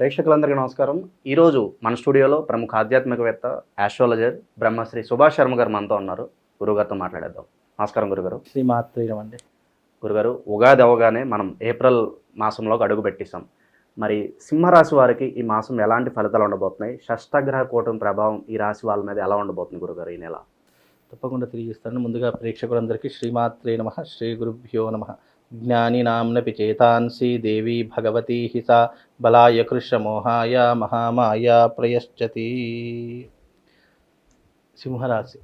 ప్రేక్షకులందరికీ నమస్కారం. ఈరోజు మన స్టూడియోలో ప్రముఖ ఆధ్యాత్మికవేత్త ఆస్ట్రాలజర్ బ్రహ్మశ్రీ సుభాష్ శర్మ గారు మనతో ఉన్నారు. గురుగారితో మాట్లాడేద్దాం. నమస్కారం గురుగారు. శ్రీ మాత్రం అండి గురుగారు ఉగాది అవగానే మనం ఏప్రిల్ మాసంలోకి అడుగు పెట్టేశాం మరి సింహరాశి వారికి ఈ మాసం ఎలాంటి ఫలితాలు ఉండబోతున్నాయి? షష్టగ్రహ కూటమి ప్రభావం ఈ రాశి వాళ్ళ మీద ఎలా ఉండబోతుంది గురుగారు ఈ నెల? తప్పకుండా తెలియజేస్తాను. ముందుగా ప్రేక్షకులందరికీ శ్రీమాత్రే నమ శ్రీ గురుభ్యో నమ. జ్ఞాని నామ్నపి చేతాంసి దేవి భగవతి హిస బలాయ కృష్ణమోహాయ మహామాయ ప్రయశ్చతి సింహరాశి.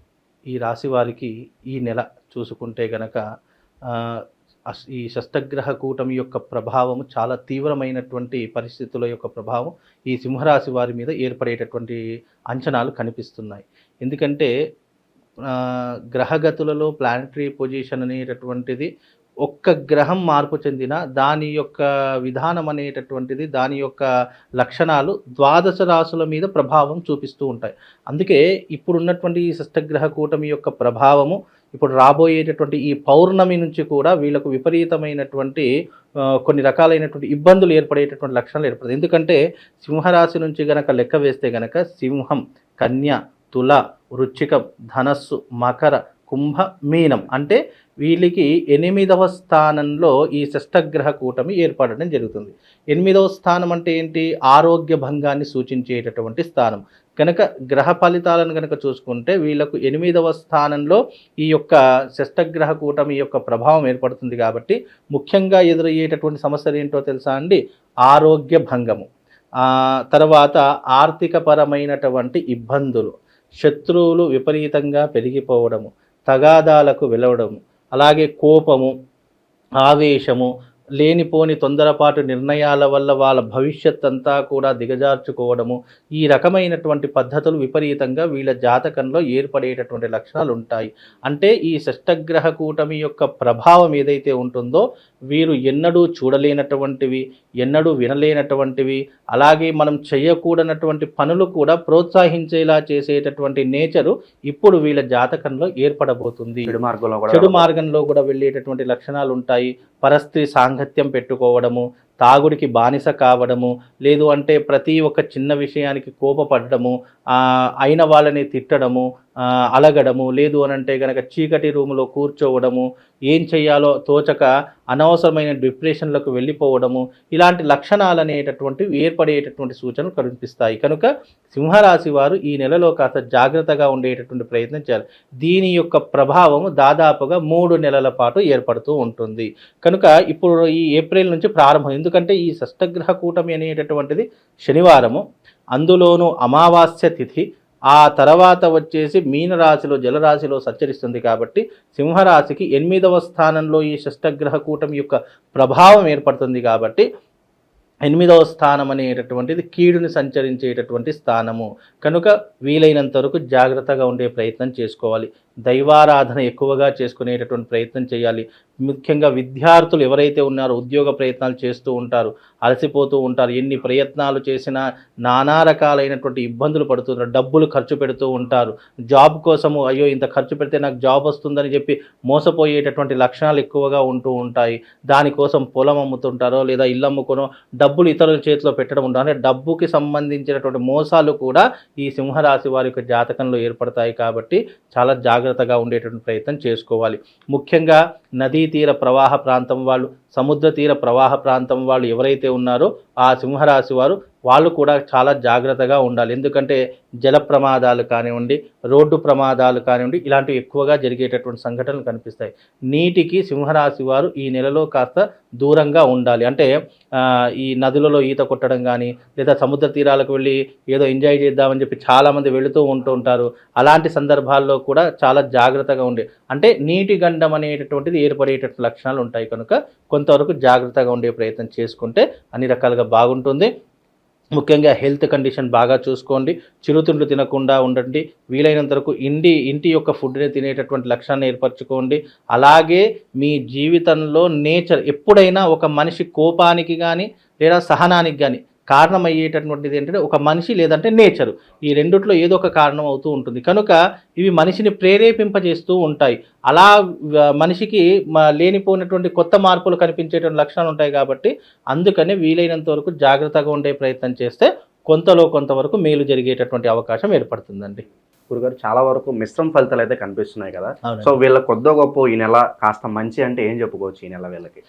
ఈ రాశి వారికి ఈ నెల చూసుకుంటే గనక ఈ షష్టగ్రహ కూటమి యొక్క ప్రభావము చాలా తీవ్రమైనటువంటి పరిస్థితుల యొక్క ప్రభావం ఈ సింహరాశి వారి మీద ఏర్పడేటటువంటి అంచనాలు కనిపిస్తున్నాయి. ఎందుకంటే గ్రహగతులలో ప్లానటరీ పొజిషన్ అనేటటువంటిది ఒక్క గ్రహం మార్పు చెందిన దాని యొక్క విధానం అనేటటువంటిది దాని యొక్క లక్షణాలు ద్వాదశ రాశుల మీద ప్రభావం చూపిస్తూ ఉంటాయి. అందుకే ఇప్పుడు ఉన్నటువంటి ఈ షష్టగ్రహ కూటమి యొక్క ప్రభావము ఇప్పుడు రాబోయేటటువంటి ఈ పౌర్ణమి నుంచి కూడా వీళ్ళకు విపరీతమైనటువంటి కొన్ని రకాలైనటువంటి ఇబ్బందులు ఏర్పడేటటువంటి లక్షణాలు ఏర్పడతాయి. ఎందుకంటే సింహరాశి నుంచి గనక లెక్క వేస్తే గనక సింహం కన్య తుల వృచ్చికం ధనస్సు మకర కుంభ మీనం అంటే వీళ్ళకి ఎనిమిదవ స్థానంలో ఈ షష్టగ్రహ కూటమి ఏర్పడడం జరుగుతుంది. ఎనిమిదవ స్థానం అంటే ఏంటి? ఆరోగ్య భంగాన్ని సూచించేటటువంటి స్థానం. కనుక గ్రహ ఫలితాలను కనుక చూసుకుంటే వీళ్ళకు ఎనిమిదవ స్థానంలో ఈ యొక్క షష్టగ్రహ కూటమి యొక్క ప్రభావం ఏర్పడుతుంది కాబట్టి ముఖ్యంగా ఎదురయ్యేటటువంటి సమస్యలు ఏంటో తెలుసా అండి? ఆరోగ్య భంగము. తర్వాత ఆర్థికపరమైనటువంటి ఇబ్బందులు శత్రువులు విపరీతంగా పెరిగిపోవడము తగాదాలకు వెలవడము. అలాగే కోపము ఆవేశము లేనిపోని తొందరపాటు నిర్ణయాల వల్ల వాళ్ళ భవిష్యత్ అంతా కూడా దిగజార్చుకోవడము ఈ రకమైనటువంటి పద్ధతులు విపరీతంగా వీళ్ళ జాతకంలో ఏర్పడేటటువంటి లక్షణాలు ఉంటాయి అంటే ఈ షష్టగ్రహ కూటమి యొక్క ప్రభావం ఏదైతే ఉంటుందో వీరు ఎన్నడూ చూడలేనటువంటివి ఎన్నడూ వినలేనటువంటివి అలాగే మనం చేయకూడనటువంటి పనులు కూడా ప్రోత్సహించేలా చేసేటటువంటి నేచరు ఇప్పుడు వీళ్ళ జాతకంలో ఏర్పడబోతుంది. చెడు మార్గంలో చెడు మార్గంలో కూడా వెళ్ళేటటువంటి లక్షణాలు ఉంటాయి పరస్త్రీ సాంగత్యం పెట్టుకోవడము తాగుడికి బానిస కావడము లేదు అంటే ప్రతి ఒక్క చిన్న విషయానికి కోపపడడము అయిన వాళ్ళని తిట్టడము అలగడము లేదు అని అంటే కనుక చీకటి రూములో కూర్చోవడము ఏం చేయాలో తోచక అనవసరమైన డిప్రెషన్లకు వెళ్ళిపోవడము ఇలాంటి లక్షణాలు అనేటటువంటివి ఏర్పడేటటువంటి సూచనలు కనిపిస్తాయి. కనుక సింహరాశి వారు ఈ నెలలో కాస్త జాగ్రత్తగా ఉండేటటువంటి ప్రయత్నం చేయాలి. దీని యొక్క ప్రభావము దాదాపుగా మూడు నెలల పాటు ఏర్పడుతూ ఉంటుంది. కనుక ఇప్పుడు ఈ ఏప్రిల్ నుంచి ప్రారంభం ఎందుకంటే ఈ షష్టగ్రహ కూటమి అనేటటువంటిది శనివారము. అందులోనూ అమావాస్య తిథి ఆ తర్వాత వచ్చేసి మీనరాశిలో జలరాశిలో సంచరిస్తుంది కాబట్టి సింహరాశికి ఎనిమిదవ స్థానంలో ఈ షష్టగ్రహ కూటమి యొక్క ప్రభావం ఏర్పడుతుంది కాబట్టి ఎనిమిదవ స్థానం అనేటటువంటిది కీడుని సంచరించేటటువంటి స్థానము. కనుక వీలైనంత వరకు జాగ్రత్తగా ఉండే ప్రయత్నం చేసుకోవాలి. దైవారాధన ఎక్కువగా చేసుకునేటటువంటి ప్రయత్నం చేయాలి. ముఖ్యంగా విద్యార్థులు ఎవరైతే ఉన్నారో ఉద్యోగ ప్రయత్నాలు చేస్తూ ఉంటారు అలసిపోతూ ఉంటారు ఎన్ని ప్రయత్నాలు చేసినా నానా రకాలైనటువంటి ఇబ్బందులు పడుతున్నారు డబ్బులు ఖర్చు పెడుతూ ఉంటారు. జాబ్ కోసము అయ్యో ఇంత ఖర్చు పెడితే నాకు జాబ్ వస్తుందని చెప్పి మోసపోయేటటువంటి లక్షణాలు ఎక్కువగా ఉంటూ ఉంటాయి. దానికోసం పొలం అమ్ముతుంటారో లేదా ఇల్లు అమ్ముకోనో డబ్బులు ఇతరుల చేతిలో పెట్టడం ఉంటారు అంటే డబ్బుకి సంబంధించినటువంటి మోసాలు కూడా ఈ సింహరాశి వారి యొక్క జాతకంలో ఏర్పడతాయి కాబట్టి చాలా జాగ్రత్తగా ఉండేటువంటి ప్రయత్నం చేసుకోవాలి. ముఖ్యంగా నదీ తీర ప్రవాహ ప్రాంతం వాళ్ళు సముద్ర తీర ప్రవాహ ప్రాంతం వాళ్ళు ఎవరైతే ఉన్నారో ఆ సింహరాశి వారు వాళ్ళు కూడా చాలా జాగ్రత్తగా ఉండాలి. ఎందుకంటే జల ప్రమాదాలు కానివ్వండి రోడ్డు ప్రమాదాలు కానివ్వండి ఇలాంటివి ఎక్కువగా జరిగేటటువంటి సంఘటనలు కనిపిస్తాయి. నీటికి సింహరాశి వారు ఈ నెలలో కాస్త దూరంగా ఉండాలి. అంటే ఈ నదులలో ఈత కొట్టడం కానీ లేదా సముద్ర తీరాలకు వెళ్ళి ఏదో ఎంజాయ్ చేద్దామని చెప్పి చాలామంది వెళుతూ ఉంటూ ఉంటారు. అలాంటి సందర్భాల్లో కూడా చాలా జాగ్రత్తగా ఉండే అంటే నీటి గండం అనేటటువంటిది ఏర్పడేటటువంటి లక్షణాలు ఉంటాయి. కనుక కొంతవరకు జాగ్రత్తగా ఉండే ప్రయత్నం చేసుకుంటే అన్ని రకాలుగా బాగుంటుంది. ముఖ్యంగా హెల్త్ కండిషన్ బాగా చూసుకోండి చిరుతిండ్లు తినకుండా ఉండండి వీలైనంత వరకు ఇంటి ఇంటి యొక్క ఫుడ్ని తినేటటువంటి లక్ష్యాన్ని ఏర్పరచుకోండి. అలాగే మీ జీవితంలో నేచర్ ఎప్పుడైనా ఒక మనిషి కోపానికి కానీ లేదా సహనానికి కానీ కారణమయ్యేటటువంటిది ఏంటంటే ఒక మనిషి లేదంటే నేచరు. ఈ రెండిట్లో ఏదో ఒక కారణం అవుతూ ఉంటుంది. కనుక ఇవి మనిషిని ప్రేరేపింపజేస్తూ ఉంటాయి. అలా మనిషికి లేనిపోయినటువంటి కొత్త మార్పులు కనిపించేటువంటి లక్షణాలు ఉంటాయి కాబట్టి అందుకని వీలైనంత వరకు జాగ్రత్తగా ఉండే ప్రయత్నం చేస్తే కొంతలో కొంతవరకు మేలు జరిగేటటువంటి అవకాశం ఏర్పడుతుందండి. గురుగారు చాలా వరకు మిశ్రమ ఫలితాలు అయితే కనిపిస్తున్నాయి కదా. సో వీళ్ళ కొద్దో గొప్ప ఈ నెల కాస్త మంచి అంటే ఏం చెప్పుకోవచ్చు ఈ నెల వీళ్ళకి?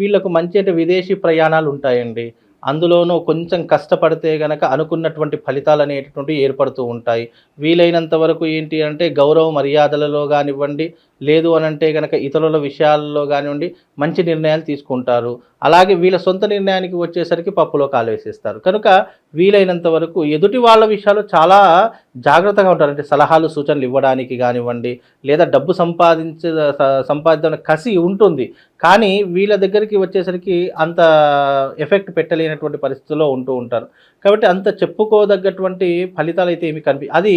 వీళ్ళకు మంచి అంటే విదేశీ ప్రయాణాలు ఉంటాయండి. అందులోనూ కొంచెం కష్టపడితే గనక అనుకున్నటువంటి ఫలితాలు అనేటటువంటి ఏర్పడుతూ ఉంటాయి. వీలైనంత వరకు ఏంటి అంటే గౌరవ మర్యాదలలో కానివ్వండి లేదు అని అంటే కనుక ఇతరుల విషయాల్లో కానివ్వండి మంచి నిర్ణయాలు తీసుకుంటారు. అలాగే వీళ్ళ సొంత నిర్ణయానికి వచ్చేసరికి పప్పులో కాలు వేసేస్తారు. కనుక వీలైనంత వరకు ఎదుటి వాళ్ళ విషయాలు చాలా జాగ్రత్తగా ఉంటారు. అంటే సలహాలు సూచనలు ఇవ్వడానికి కానివ్వండి లేదా డబ్బు సంపాదించే సంపాదించిన కసి ఉంటుంది. కానీ వీళ్ళ దగ్గరికి వచ్చేసరికి అంత ఎఫెక్ట్ పెట్టలేనటువంటి పరిస్థితుల్లో ఉంటూ ఉంటారు. కాబట్టి అంత చెప్పుకోదగ్గటువంటి ఫలితాలు అయితే ఏమి కనిపి అది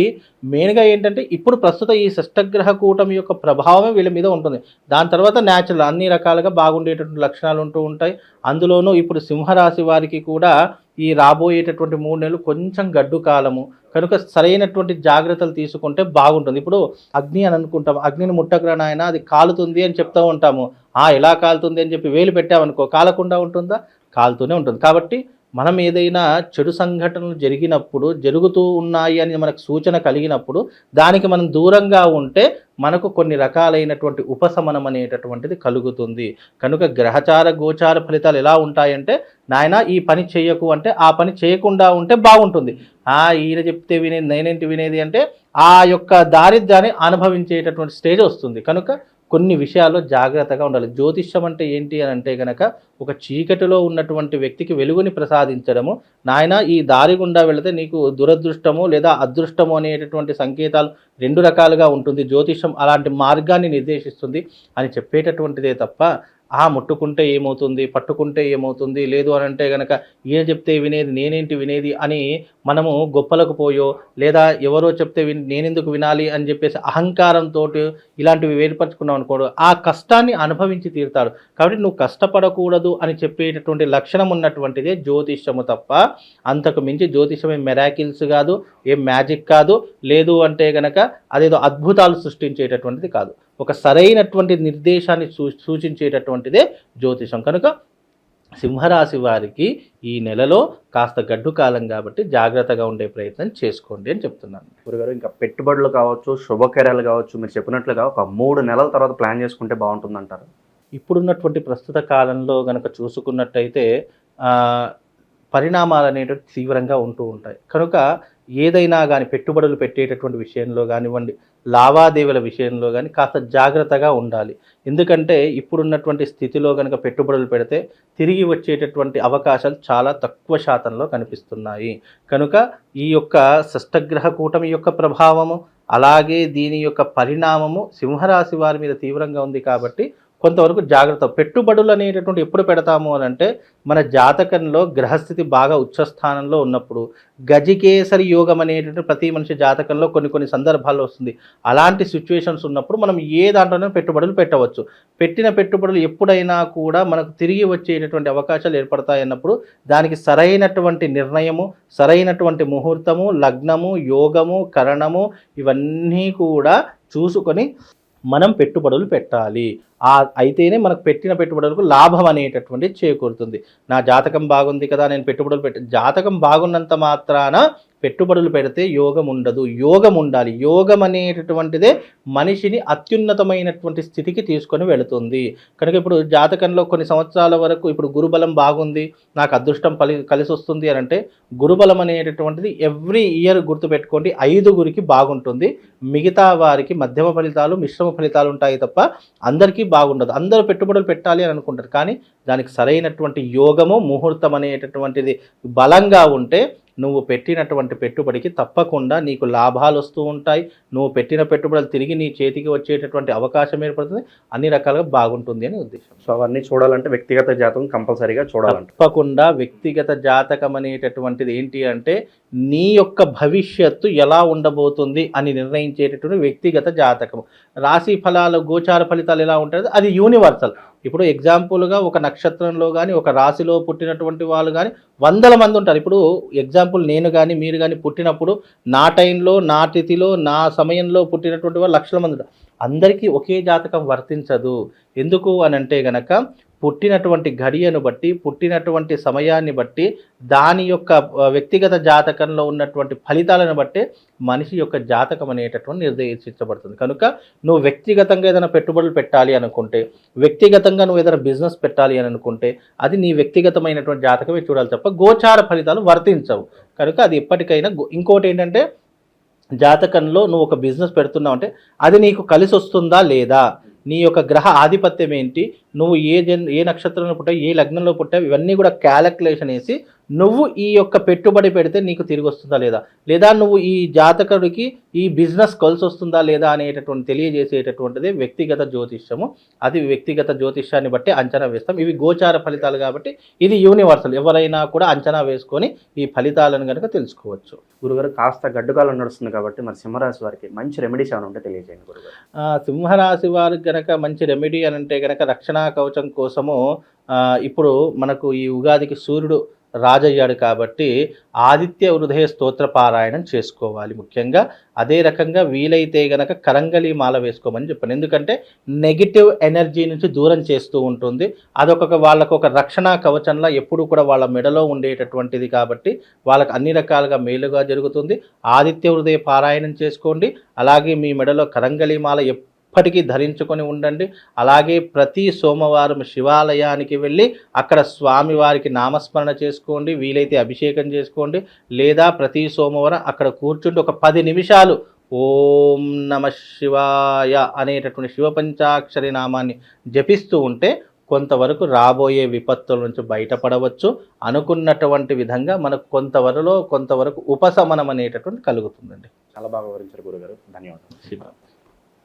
మెయిన్గా ఏంటంటే ఇప్పుడు ప్రస్తుత ఈ షష్టగ్రహ కూటమి యొక్క ప్రభావం ప్రభావమే వీళ్ళ మీద ఉంటుంది. దాని తర్వాత న్యాచురల్ అన్ని రకాలుగా బాగుండేటటువంటి లక్షణాలు ఉంటూ ఉంటాయి. అందులోనూ ఇప్పుడు సింహరాశి వారికి కూడా ఈ రాబోయేటటువంటి మూడు నెలలు కొంచెం గడ్డు కాలము. కనుక సరైనటువంటి జాగ్రత్తలు తీసుకుంటే బాగుంటుంది. ఇప్పుడు అగ్ని అని అనుకుంటాం. అగ్నిని ముట్టకురా నాయన అది కాలుతుంది అని చెప్తూ ఉంటాము. ఆ ఎలా కాలుతుంది అని చెప్పి వేలు పెట్టామనుకో కాలకుండా ఉంటుందా? కాలుతూనే ఉంటుంది. కాబట్టి మనం ఏదైనా చెడు సంఘటనలు జరిగినప్పుడు జరుగుతూ ఉన్నాయి అని మనకు సూచన కలిగినప్పుడు దానికి మనం దూరంగా ఉంటే మనకు కొన్ని రకాలైనటువంటి ఉపశమనం అనేటటువంటిది కలుగుతుంది. కనుక గ్రహచార గోచార ఫలితాలు ఎలా ఉంటాయంటే నాయన ఈ పని చేయకు అంటే ఆ పని చేయకుండా ఉంటే బాగుంటుంది. ఆ ఈయన చెప్తే వినేది నేనేంటి వినేది అంటే ఆ యొక్క దారిద్ర్యాన్ని అనుభవించేటటువంటి స్టేజ్ వస్తుంది. కనుక కొన్ని విషయాల్లో జాగ్రత్తగా ఉండాలి. జ్యోతిష్యం అంటే ఏంటి అని అంటే కనుక ఒక చీకటిలో ఉన్నటువంటి వ్యక్తికి వెలుగుని ప్రసాదించడము నాయన ఈ దారి గుండా వెళితే నీకు దురదృష్టము లేదా అదృష్టము అనేటటువంటి సంకేతాలు రెండు రకాలుగా ఉంటుంది. జ్యోతిష్యం అలాంటి మార్గాన్ని నిర్దేశిస్తుంది అని చెప్పేటటువంటిదే తప్ప ఆ ముట్టుకుంటే ఏమవుతుంది పట్టుకుంటే ఏమవుతుంది లేదు అని అంటే గనక ఈయన చెప్తే వినేది నేనేంటి వినేది అని మనము గొప్పలకు పోయో లేదా ఎవరో చెప్తే విని నేనెందుకు వినాలి అని చెప్పేసి అహంకారంతో ఇలాంటివి ఏర్పరచుకున్నాం అనుకోడు ఆ కష్టాన్ని అనుభవించి తీరుతాడు. కాబట్టి నువ్వు కష్టపడకూడదు అని చెప్పేటటువంటి లక్షణం ఉన్నటువంటిదే జ్యోతిష్యము తప్ప అంతకు మించి జ్యోతిష్యం ఏం మెరాకిల్స్ కాదు ఏం మ్యాజిక్ కాదు లేదు అంటే గనక అదేదో అద్భుతాలు సృష్టించేటటువంటిది కాదు. ఒక సరైనటువంటి నిర్దేశాన్ని సూ సూచించేటటువంటిదే జ్యోతిషం. కనుక సింహరాశి వారికి ఈ నెలలో కాస్త గడ్డు కాలం కాబట్టి జాగ్రత్తగా ఉండే ప్రయత్నం చేసుకోండి అని చెప్తున్నాను. గురుగారు ఇంకా పెట్టుబడులు కావచ్చు శుభకార్యాలు కావచ్చు మీరు చెప్పినట్లుగా ఒక మూడు నెలల తర్వాత ప్లాన్ చేసుకుంటే బాగుంటుంది అంటారు ఇప్పుడున్నటువంటి ప్రస్తుత కాలంలో గనక చూసుకున్నట్టయితే పరిణామాలు అనేటివి తీవ్రంగా ఉంటూ ఉంటాయి. కనుక ఏదైనా కానీ పెట్టుబడులు పెట్టేటటువంటి విషయంలో కానివ్వండి లావాదేవీల విషయంలో కానీ కాస్త జాగ్రత్తగా ఉండాలి. ఎందుకంటే ఇప్పుడున్నటువంటి స్థితిలో కనుక పెట్టుబడులు పెడితే తిరిగి వచ్చేటటువంటి అవకాశాలు చాలా తక్కువ శాతంలో కనిపిస్తున్నాయి. కనుక ఈ యొక్క షష్టగ్రహ కూటమి యొక్క ప్రభావము అలాగే దీని యొక్క పరిణామము సింహరాశి వారి మీద తీవ్రంగా ఉంది కాబట్టి కొంతవరకు జాగ్రత్త. పెట్టుబడులు అనేటటువంటి ఎప్పుడు పెడతాము అని అంటే మన జాతకంలో గ్రహస్థితి బాగా ఉచ్చస్థానంలో ఉన్నప్పుడు గజికేసరి యోగం అనేటటువంటి ప్రతి మనిషి జాతకంలో కొన్ని కొన్ని సందర్భాల్లో వస్తుంది. అలాంటి సిచ్యువేషన్స్ ఉన్నప్పుడు మనం ఏ దాంట్లోనే పెట్టుబడులు పెట్టవచ్చు. పెట్టిన పెట్టుబడులు ఎప్పుడైనా కూడా మనకు తిరిగి వచ్చేటటువంటి అవకాశాలు ఏర్పడతాయి అన్నప్పుడు దానికి సరైనటువంటి నిర్ణయము సరైనటువంటి ముహూర్తము లగ్నము యోగము కరణము ఇవన్నీ కూడా చూసుకొని మనం పెట్టుబడులు పెట్టాలి. ఆ అయితేనే మనకు పెట్టిన పెట్టుబడులకు లాభం అనేటటువంటి చేకూరుతుంది. నా జాతకం బాగుంది కదా నేను పెట్టుబడులు పెట్టి జాతకం బాగున్నంత మాత్రాన పెట్టుబడులు పెడితే యోగం ఉండదు యోగం ఉండాలి యోగం అనేటటువంటిదే మనిషిని అత్యున్నతమైనటువంటి స్థితికి తీసుకొని వెళుతుంది. కనుక ఇప్పుడు జాతకంలో కొన్ని సంవత్సరాల వరకు ఇప్పుడు గురుబలం బాగుంది నాకు అదృష్టం పలి కలిసి వస్తుంది అని అంటే గురుబలం అనేటటువంటిది ఎవ్రీ ఇయర్ గుర్తుపెట్టుకోండి ఐదుగురికి బాగుంటుంది. మిగతా వారికి మధ్యమ ఫలితాలు మిశ్రమ ఫలితాలు ఉంటాయి తప్ప అందరికీ బాగుండదు. అందరూ పెట్టుబడులు పెట్టాలి అని అనుకుంటారు. కానీ దానికి సరైనటువంటి యోగము ముహూర్తం అనేటటువంటిది బలంగా ఉంటే నువ్వు పెట్టినటువంటి పెట్టుబడికి తప్పకుండా నీకు లాభాలు వస్తూ ఉంటాయి. నువ్వు పెట్టిన పెట్టుబడులు తిరిగి నీ చేతికి వచ్చేటటువంటి అవకాశం ఏర్పడుతుంది. అన్ని రకాలుగా బాగుంటుంది అని ఉద్దేశం. సో అవన్నీ చూడాలంటే వ్యక్తిగత జాతకం కంపల్సరీగా చూడాలంట. తప్పకుండా వ్యక్తిగత జాతకం అనేటటువంటిది ఏంటి అంటే నీ యొక్క భవిష్యత్తు ఎలా ఉండబోతుంది అని నిర్ణయించేటటువంటి వ్యక్తిగత జాతకం రాశి ఫలాలు గోచార ఫలితాలు ఎలా ఉంటుంది అది యూనివర్సల్ ఇప్పుడు ఎగ్జాంపుల్గా ఒక నక్షత్రంలో కానీ ఒక రాశిలో పుట్టినటువంటి వాళ్ళు కానీ వందల మంది ఉంటారు. ఇప్పుడు ఎగ్జాంపుల్ నేను కానీ మీరు కానీ పుట్టినప్పుడు నా టైంలో నా తిథిలో నా సమయంలో పుట్టినటువంటి వాళ్ళు లక్షల మంది ఉంటారు. అందరికీ ఒకే జాతకం వర్తించదు. ఎందుకు అని అంటే గనక పుట్టినటువంటి ఘడియను బట్టి పుట్టినటువంటి సమయాన్ని బట్టి దాని యొక్క వ్యక్తిగత జాతకంలో ఉన్నటువంటి ఫలితాలను బట్టి మనిషి యొక్క జాతకం అనేటటువంటి నిర్దేశించబడుతుంది. కనుక నువ్వు వ్యక్తిగతంగా ఏదైనా పెట్టుబడులు పెట్టాలి అనుకుంటే వ్యక్తిగతంగా నువ్వు ఏదైనా బిజినెస్ పెట్టాలి అని అనుకుంటే అది నీ వ్యక్తిగతమైనటువంటి జాతకమే చూడాలి తప్ప గోచార ఫలితాలు వర్తించవు. కనుక అది ఎప్పటికైనా ఇంకోటి ఏంటంటే జాతకంలో నువ్వు ఒక బిజినెస్ పెడుతున్నావు అంటే అది నీకు కలిసి వస్తుందా లేదా? నీ యొక్క గ్రహ ఆధిపత్యం ఏంటి? నువ్వు ఏ జన్ ఏ నక్షత్రంలో పుట్టావు? ఏ లగ్నంలో పుట్టావు? ఇవన్నీ కూడా క్యాలిక్యులేషన్ వేసి నువ్వు ఈ యొక్క పెట్టుబడి పెడితే నీకు తిరిగి వస్తుందా లేదా? లేదా నువ్వు ఈ జాతకుడికి ఈ బిజినెస్ కలిసి వస్తుందా లేదా అనేటటువంటి తెలియజేసేటటువంటిది వ్యక్తిగత జ్యోతిష్యము. అది వ్యక్తిగత జ్యోతిష్యాన్ని బట్టి అంచనా వేస్తాం. ఇవి గోచార ఫలితాలు కాబట్టి ఇది యూనివర్సల్. ఎవరైనా కూడా అంచనా వేసుకొని ఈ ఫలితాలను కనుక తెలుసుకోవచ్చు. గురుగారు కాస్త గడ్డుకాలం నడుస్తుంది కాబట్టి మరి సింహరాశి వారికి మంచి రెమెడీస్ ఏమైనా ఉంటే తెలియజేయండి గురుగారు. సింహరాశి వారికి గనక మంచి రెమెడీ అని అంటే గనక రక్షణా కవచం కోసము ఇప్పుడు మనకు ఈ ఉగాదికి సూర్యుడు రాజయ్యాడు కాబట్టి ఆదిత్య హృదయ స్తోత్ర పారాయణం చేసుకోవాలి ముఖ్యంగా. అదే రకంగా వీలైతే గనక కరంగలి మాల వేసుకోమని చెప్పాను. ఎందుకంటే నెగిటివ్ ఎనర్జీ నుంచి దూరం చేస్తూ ఉంటుంది. అదొక వాళ్ళకు ఒక రక్షణ కవచంలా ఎప్పుడు కూడా వాళ్ళ మెడలో ఉండేటటువంటిది కాబట్టి వాళ్ళకు అన్ని రకాలుగా మేలుగా జరుగుతుంది. ఆదిత్య హృదయ పారాయణం చేసుకోండి. అలాగే మీ మెడలో కరంగలి మాల ఎప్పటికీ ధరించుకొని ఉండండి. అలాగే ప్రతి సోమవారం శివాలయానికి వెళ్ళి అక్కడ స్వామివారికి నామస్మరణ చేసుకోండి వీలైతే అభిషేకం చేసుకోండి. లేదా ప్రతి సోమవారం అక్కడ కూర్చుండి ఒక పది నిమిషాలు ఓం నమ శివాయ అనేటటువంటి శివ పంచాక్షరి నామాన్ని జపిస్తూ ఉంటే కొంతవరకు రాబోయే విపత్తుల నుంచి బయటపడవచ్చు. అనుకున్నటువంటి విధంగా మనకు కొంతవరలో కొంతవరకు ఉపశమనం అనేటటువంటి కలుగుతుందండి. చాలా బాగా వివరించారు గురుగారు. ధన్యవాదాలు. శివ